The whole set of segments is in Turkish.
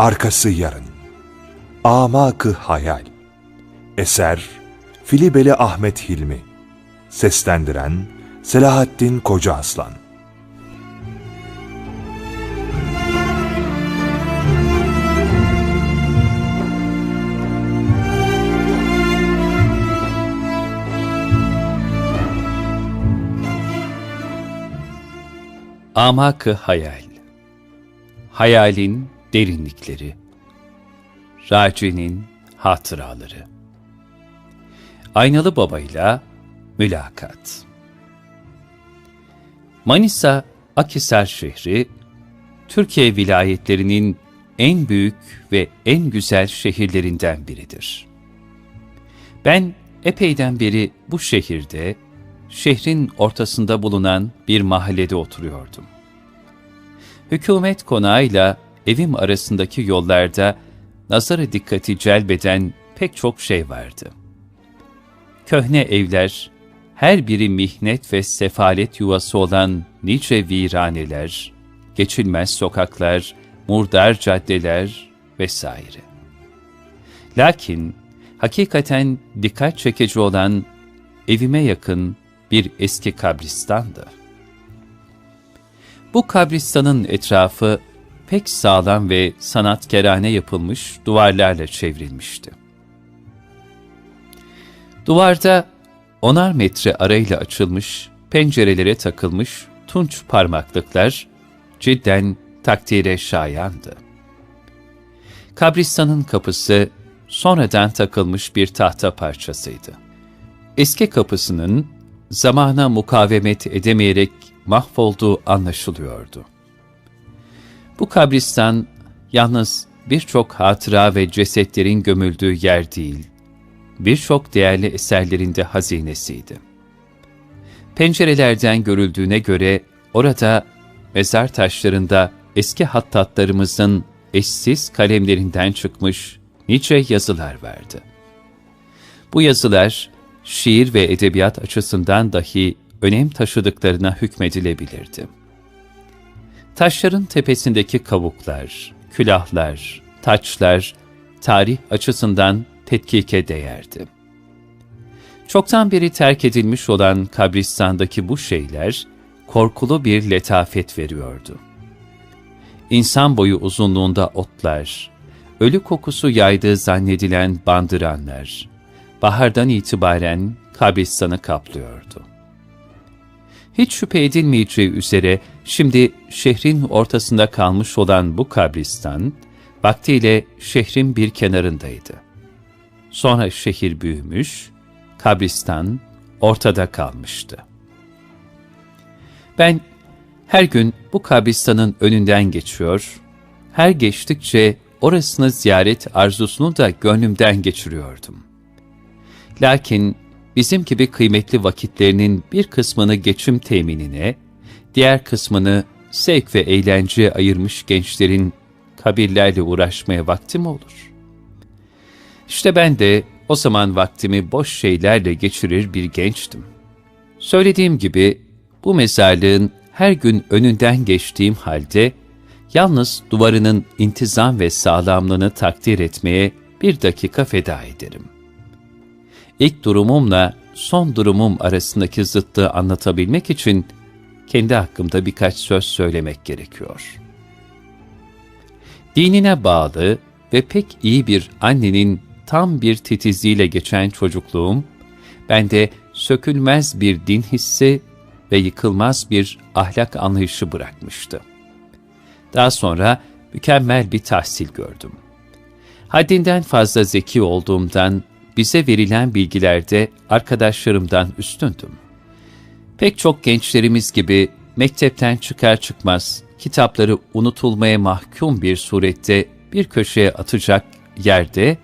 Arkası yarın. Amakı hayal. Eser Filibeli Ahmet Hilmi. Seslendiren Selahattin Koca Aslan. Amak-ı Hayal Hayalin derinlikleri Raci'nin hatıraları Aynalı Baba'yla mülakat Manisa Akhisar şehri, Türkiye vilayetlerinin en büyük ve en güzel şehirlerinden biridir. Ben epeyden beri bu şehirde şehrin ortasında bulunan bir mahallede oturuyordum. Hükümet konağıyla evim arasındaki yollarda nazarı dikkati celbeden pek çok şey vardı. Köhne evler, her biri mihnet ve sefalet yuvası olan nice viraneler, geçilmez sokaklar, murdar caddeler vesaire. Lakin hakikaten dikkat çekici olan evime yakın bir eski kabristandı. Bu kabristanın etrafı pek sağlam ve sanatkerane yapılmış duvarlarla çevrilmişti. Duvarda onar metre arayla açılmış, pencerelere takılmış tunç parmaklıklar cidden takdire şayandı. Kabristanın kapısı sonradan takılmış bir tahta parçasıydı. Eski kapısının zamana mukavemet edemeyerek mahvolduğu anlaşılıyordu. Bu kabristan yalnız birçok hatıra ve cesetlerin gömüldüğü yer değil, birçok değerli eserlerinde hazinesiydi. Pencerelerden görüldüğüne göre orada mezar taşlarında eski hattatlarımızın eşsiz kalemlerinden çıkmış nice yazılar vardı. Bu yazılar şiir ve edebiyat açısından dahi önem taşıdıklarına hükmedilebilirdi. Taşların tepesindeki kavuklar, külahlar, taçlar, tarih açısından tetkike değerdi. Çoktan beri terk edilmiş olan kabristandaki bu şeyler, korkulu bir letafet veriyordu. İnsan boyu uzunluğunda otlar, ölü kokusu yaydığı zannedilen bandıranlar, bahardan itibaren kabristanı kaplıyordu. Hiç şüphe edilmeyeceği üzere şimdi şehrin ortasında kalmış olan bu kabristan, vaktiyle şehrin bir kenarındaydı. Sonra şehir büyümüş, kabristan ortada kalmıştı. Ben her gün bu kabristanın önünden geçiyor, her geçtikçe orasını ziyaret arzusunu da gönlümden geçiriyordum. Lakin bizim gibi kıymetli vakitlerinin bir kısmını geçim teminine, diğer kısmını zevk ve eğlenceye ayırmış gençlerin kabirlerle uğraşmaya vakti mi olur? İşte ben de o zaman vaktimi boş şeylerle geçirir bir gençtim. Söylediğim gibi bu mezarlığın her gün önünden geçtiğim halde yalnız duvarının intizam ve sağlamlığını takdir etmeye bir dakika feda ederim.'' İlk durumumla son durumum arasındaki zıttığı anlatabilmek için kendi hakkımda birkaç söz söylemek gerekiyor. Dinine bağlı ve pek iyi bir annenin tam bir titizliğiyle geçen çocukluğum, bende sökülmez bir din hissi ve yıkılmaz bir ahlak anlayışı bırakmıştı. Daha sonra mükemmel bir tahsil gördüm. Haddinden fazla zeki olduğumdan bize verilen bilgilerde arkadaşlarımdan üstündüm. Pek çok gençlerimiz gibi mektepten çıkar çıkmaz kitapları unutulmaya mahkum bir surette bir köşeye atacak yerde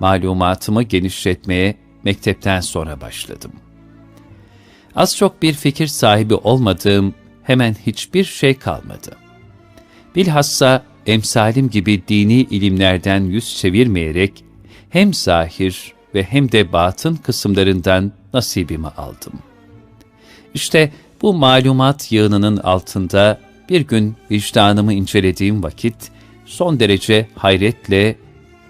malumatımı genişletmeye mektepten sonra başladım. Az çok bir fikir sahibi olmadığım hemen hiçbir şey kalmadı. Bilhassa emsalim gibi dini ilimlerden yüz çevirmeyerek hem zahir ve hem de batın kısımlarından nasibimi aldım. İşte bu malumat yığınının altında bir gün vicdanımı incelediğim vakit, son derece hayretle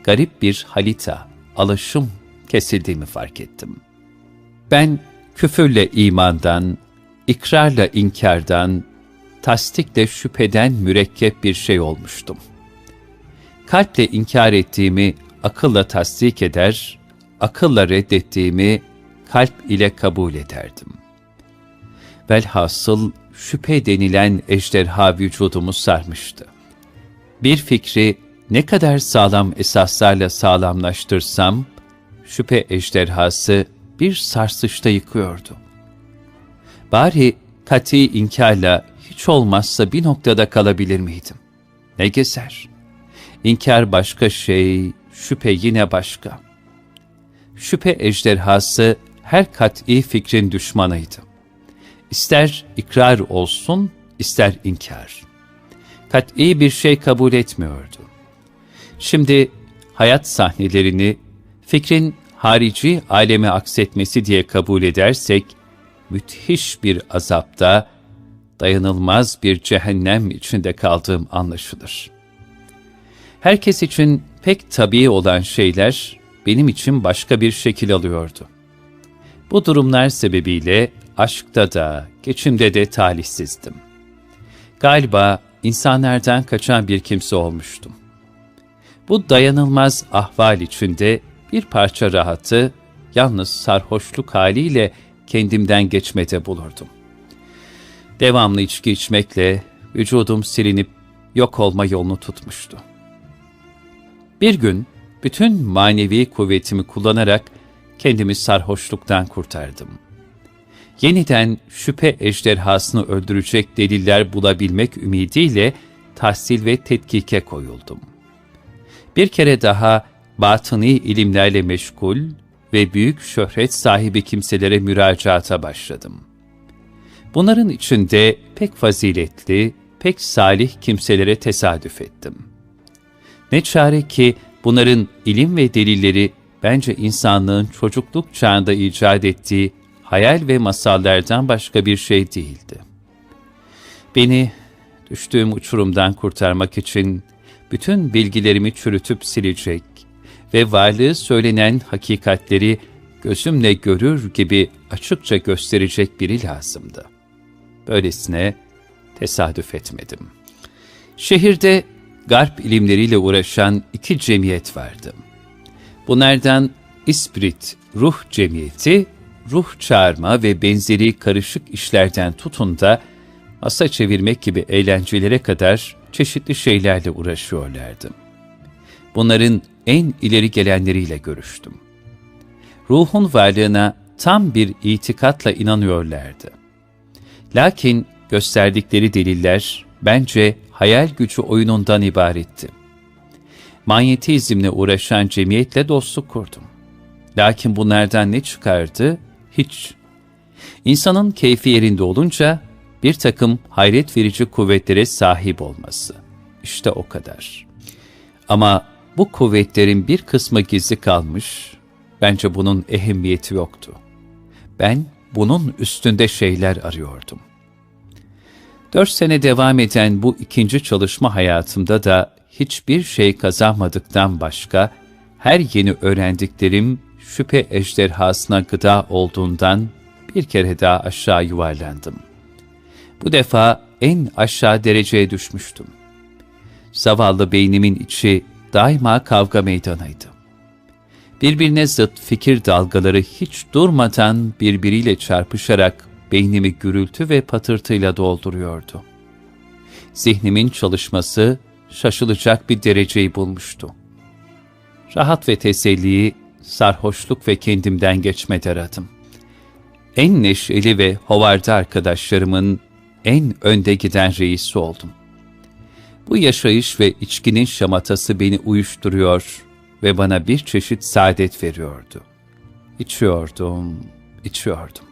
garip bir halita, alışım kesildiğimi fark ettim. Ben küfürle imandan, ikrarla inkardan, tasdikle şüpheden mürekkep bir şey olmuştum. Kalple inkar ettiğimi akılla tasdik eder, akılla reddettiğimi kalp ile kabul ederdim. Velhasıl şüphe denilen ejderha vücudumu sarmıştı. Bir fikri ne kadar sağlam esaslarla sağlamlaştırsam, şüphe ejderhası bir sarsışta yıkıyordu. Bari kati inkarla hiç olmazsa bir noktada kalabilir miydim? Ne gezer? İnkar başka şey, şüphe yine başka. Şüphe ejderhası her kat'i fikrin düşmanıydı. İster ikrar olsun, ister inkar. Kat'i bir şey kabul etmiyordu. Şimdi hayat sahnelerini fikrin harici aleme aksetmesi diye kabul edersek, müthiş bir azapta, dayanılmaz bir cehennem içinde kaldığım anlaşılır. Herkes için pek tabii olan şeyler benim için başka bir şekil alıyordu. Bu durumlar sebebiyle aşkta da, geçimde de talihsizdim. Galiba insanlardan kaçan bir kimse olmuştum. Bu dayanılmaz ahval içinde bir parça rahatı, yalnız sarhoşluk haliyle kendimden geçmede bulurdum. Devamlı içki içmekle vücudum silinip yok olma yolunu tutmuştu. Bir gün bütün manevi kuvvetimi kullanarak kendimi sarhoşluktan kurtardım. Yeniden şüphe ejderhasını öldürecek deliller bulabilmek ümidiyle tahsil ve tetkike koyuldum. Bir kere daha batıni ilimlerle meşgul ve büyük şöhret sahibi kimselere müracaata başladım. Bunların içinde pek faziletli, pek salih kimselere tesadüf ettim. Ne çare ki bunların ilim ve delilleri bence insanlığın çocukluk çağında icat ettiği hayal ve masallardan başka bir şey değildi. Beni düştüğüm uçurumdan kurtarmak için bütün bilgilerimi çürütüp silecek ve varlığı söylenen hakikatleri gözümle görür gibi açıkça gösterecek biri lazımdı. Böylesine tesadüf etmedim. Şehirde garp ilimleriyle uğraşan iki cemiyet vardı. Bunlardan İsprit Ruh Cemiyeti, ruh çağırma ve benzeri karışık işlerden tutun da masa çevirmek gibi eğlencelere kadar çeşitli şeylerle uğraşıyorlardı. Bunların en ileri gelenleriyle görüştüm. Ruhun varlığına tam bir itikatla inanıyorlardı. Lakin gösterdikleri deliller bence hayal gücü oyunundan ibaretti. Manyetizmle uğraşan cemiyetle dostluk kurdum. Lakin bunlardan ne çıkardı? Hiç. İnsanın keyfi yerinde olunca bir takım hayret verici kuvvetlere sahip olması. İşte o kadar. Ama bu kuvvetlerin bir kısmı gizli kalmış, bence bunun ehemmiyeti yoktu. Ben bunun üstünde şeyler arıyordum. Dört sene devam eden bu ikinci çalışma hayatımda da hiçbir şey kazanmadıktan başka, her yeni öğrendiklerim şüphe ejderhasına gıda olduğundan bir kere daha aşağı yuvarlandım. Bu defa en aşağı dereceye düşmüştüm. Zavallı beynimin içi daima kavga meydanıydı. Birbirine zıt fikir dalgaları hiç durmadan birbiriyle çarpışarak beynimi gürültü ve patırtıyla dolduruyordu. Zihnimin çalışması şaşılacak bir dereceyi bulmuştu. Rahat ve teselliyi sarhoşluk ve kendimden geçmede aradım. En neşeli ve hovarda arkadaşlarımın en önde giden reisi oldum. Bu yaşayış ve içkinin şamatası beni uyuşturuyor ve bana bir çeşit saadet veriyordu. İçiyordum, içiyordum.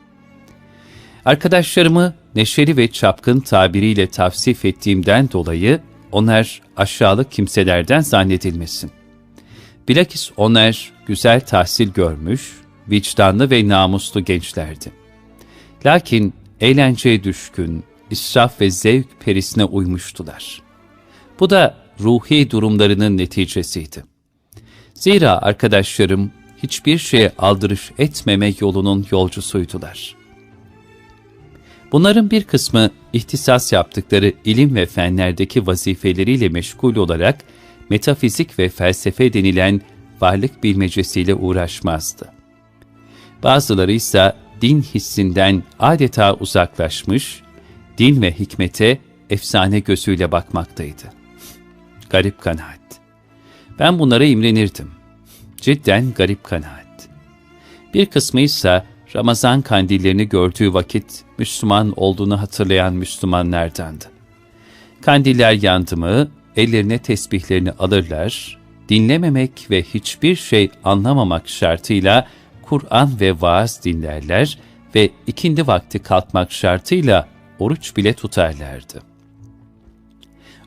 Arkadaşlarımı neşeli ve çapkın tabiriyle tavsif ettiğimden dolayı onlar aşağılık kimselerden zannedilmesin. Bilakis onlar güzel tahsil görmüş, vicdanlı ve namuslu gençlerdi. Lakin eğlenceye düşkün, israf ve zevk perisine uymuştular. Bu da ruhi durumlarının neticesiydi. Zira arkadaşlarım hiçbir şeye aldırış etmeme yolunun yolcusuydular. Bunların bir kısmı ihtisas yaptıkları ilim ve fenlerdeki vazifeleriyle meşgul olarak metafizik ve felsefe denilen varlık bilmecesiyle uğraşmazdı. Bazıları ise din hissinden adeta uzaklaşmış, din ve hikmete efsane gözüyle bakmaktaydı. Garip kanaat. Ben bunlara imrenirdim. Cidden garip kanaat. Bir kısmı ise Ramazan kandillerini gördüğü vakit Müslüman olduğunu hatırlayan Müslümanlardandı. Kandiller yandı mı, ellerine tesbihlerini alırlar, dinlememek ve hiçbir şey anlamamak şartıyla Kur'an ve vaaz dinlerler ve ikindi vakti kalkmak şartıyla oruç bile tutarlardı.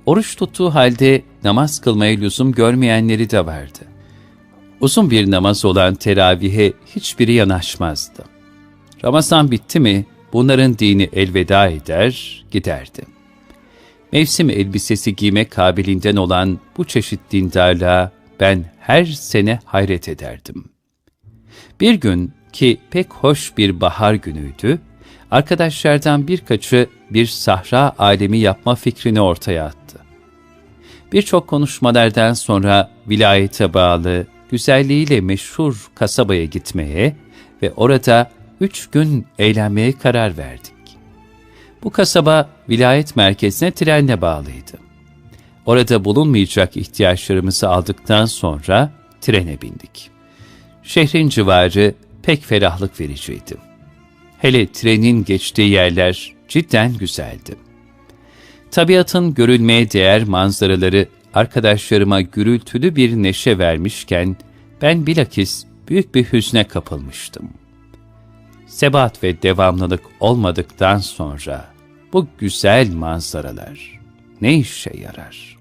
Oruç tuttuğu halde namaz kılmaya lüzum görmeyenleri de vardı. Uzun bir namaz olan teravihe hiçbiri yanaşmazdı. Ramazan bitti mi bunların dini elveda eder, giderdi. Mevsim elbisesi giyme kabiliğinden olan bu çeşit dindarlığa ben her sene hayret ederdim. Bir gün ki pek hoş bir bahar günüydü, arkadaşlardan birkaçı bir sahra alemi yapma fikrini ortaya attı. Birçok konuşmalardan sonra vilayete bağlı, güzelliğiyle meşhur kasabaya gitmeye ve orada üç gün eğlenmeye karar verdik. Bu kasaba vilayet merkezine trenle bağlıydı. Orada bulunmayacak ihtiyaçlarımızı aldıktan sonra trene bindik. Şehrin civarı pek ferahlık vericiydi. Hele trenin geçtiği yerler cidden güzeldi. Tabiatın görülmeye değer manzaraları arkadaşlarıma gürültülü bir neşe vermişken ben bilakis büyük bir hüzne kapılmıştım. Sebat ve devamlılık olmadıktan sonra bu güzel manzaralar ne işe yarar?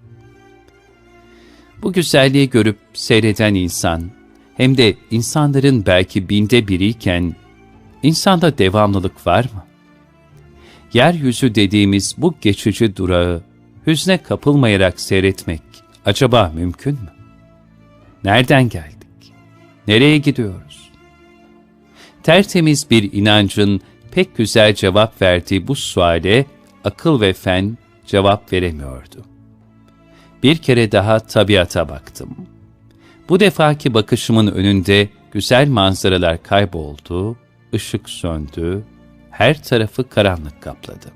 Bu güzelliği görüp seyreden insan, hem de insanların belki binde biriyken, insanda devamlılık var mı? Yeryüzü dediğimiz bu geçici durağı, hüzne kapılmayarak seyretmek acaba mümkün mü? Nereden geldik? Nereye gidiyoruz? Tertemiz bir inancın pek güzel cevap verdiği bu suale akıl ve fen cevap veremiyordu. Bir kere daha tabiata baktım. Bu defaki bakışımın önünde güzel manzaralar kayboldu, ışık söndü, her tarafı karanlık kapladı.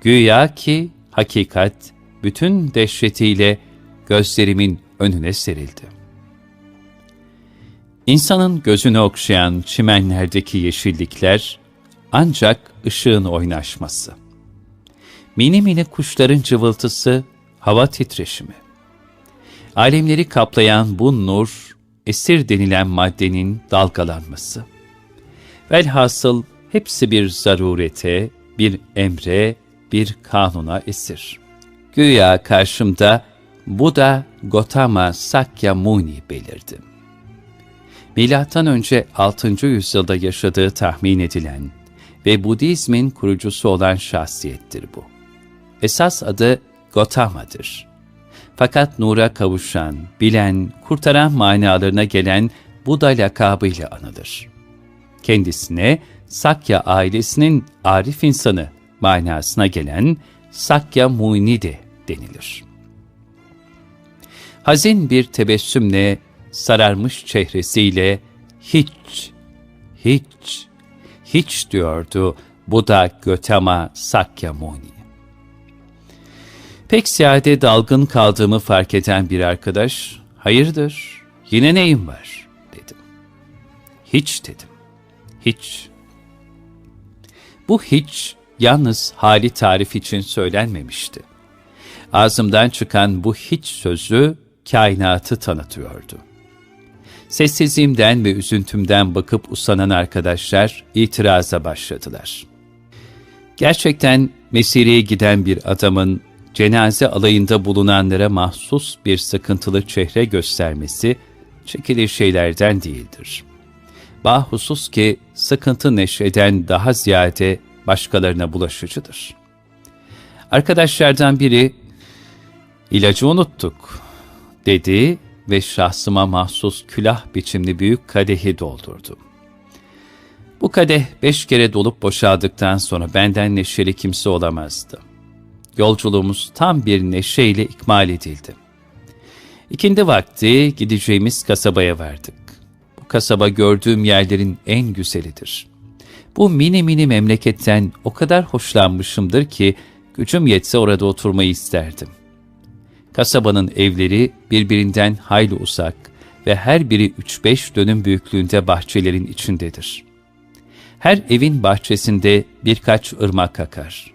Güya ki hakikat bütün dehşetiyle gözlerimin önüne serildi. İnsanın gözünü okşayan çimenlerdeki yeşillikler ancak ışığın oynaşması. Mini mini kuşların cıvıltısı, hava titreşimi. Alemleri kaplayan bu nur, esir denilen maddenin dalgalanması. Velhasıl hepsi bir zarurete, bir emre, bir kanuna esir. Güya karşımda Buddha Gotama Sakya Muni belirdi. Milattan önce 6. yüzyılda yaşadığı tahmin edilen ve Budizmin kurucusu olan şahsiyettir bu. Esas adı Gotama'dır. Fakat nura kavuşan, bilen, kurtaran manalarına gelen Buda lakabıyla anılır. Kendisine Sakya ailesinin arif insanı manasına gelen Sakya Muni de denilir. Hazin bir tebessümle, sararmış çehresiyle hiç, hiç, hiç diyordu Buda Götama Sakyamuni. Pek ziyade dalgın kaldığımı fark eden bir arkadaş, hayırdır, yine neyim var, dedim. Hiç dedim, hiç. Bu hiç, yalnız hali tarif için söylenmemişti. Ağzımdan çıkan bu hiç sözü, kainatı tanıtıyordu. Sessizliğimden ve üzüntümden bakıp usanan arkadaşlar itiraza başladılar. Gerçekten Mesire'ye giden bir adamın cenaze alayında bulunanlara mahsus bir sıkıntılı çehre göstermesi çekilir şeylerden değildir. Bahusus ki sıkıntı neşreden daha ziyade başkalarına bulaşıcıdır. Arkadaşlardan biri, İlacı unuttuk, dedi ve şahsıma mahsus külah biçimli büyük kadehi doldurdu. Bu kadeh beş kere dolup boşaldıktan sonra benden neşeli kimse olamazdı. Yolculuğumuz tam bir neşeyle ikmal edildi. İkindi vakti gideceğimiz kasabaya vardık. Bu kasaba gördüğüm yerlerin en güzelidir. Bu mini mini memleketten o kadar hoşlanmışımdır ki gücüm yetse orada oturmayı isterdim. Kasabanın evleri birbirinden hayli uzak ve her biri 3-5 dönüm büyüklüğünde bahçelerin içindedir. Her evin bahçesinde birkaç ırmak akar.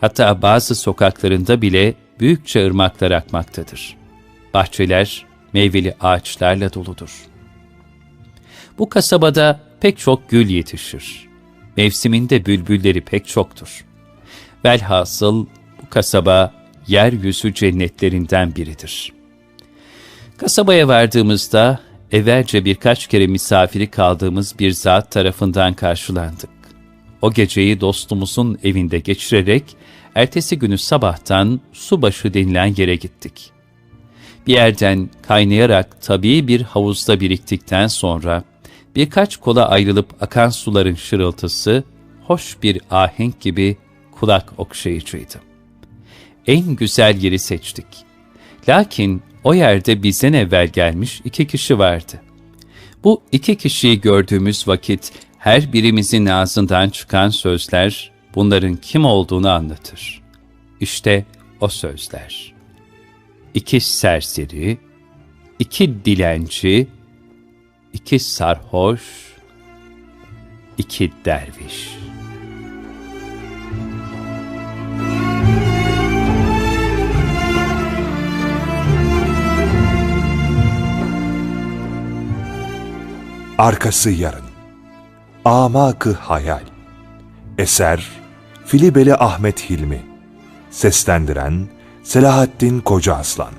Hatta bazı sokaklarında bile büyükçe ırmaklar akmaktadır. Bahçeler meyveli ağaçlarla doludur. Bu kasabada pek çok gül yetişir. Mevsiminde bülbülleri pek çoktur. Velhasıl bu kasaba yeryüzü cennetlerinden biridir. Kasabaya vardığımızda evvelce birkaç kere misafiri kaldığımız bir zat tarafından karşılandık. O geceyi dostumuzun evinde geçirerek ertesi günü sabahtan subaşı denilen yere gittik. Bir yerden kaynayarak tabii bir havuzda biriktikten sonra birkaç kola ayrılıp akan suların şırıltısı hoş bir ahenk gibi kulak okşayıcıydı. En güzel yeri seçtik. Lakin o yerde bizden evvel gelmiş iki kişi vardı. Bu iki kişiyi gördüğümüz vakit her birimizin ağzından çıkan sözler bunların kim olduğunu anlatır. İşte o sözler. İki serseri, iki dilenci, iki sarhoş, iki derviş. Arkası yarın. Amakı Hayal. Eser Filibeli Ahmet Hilmi. Seslendiren Selahattin Koca Aslan.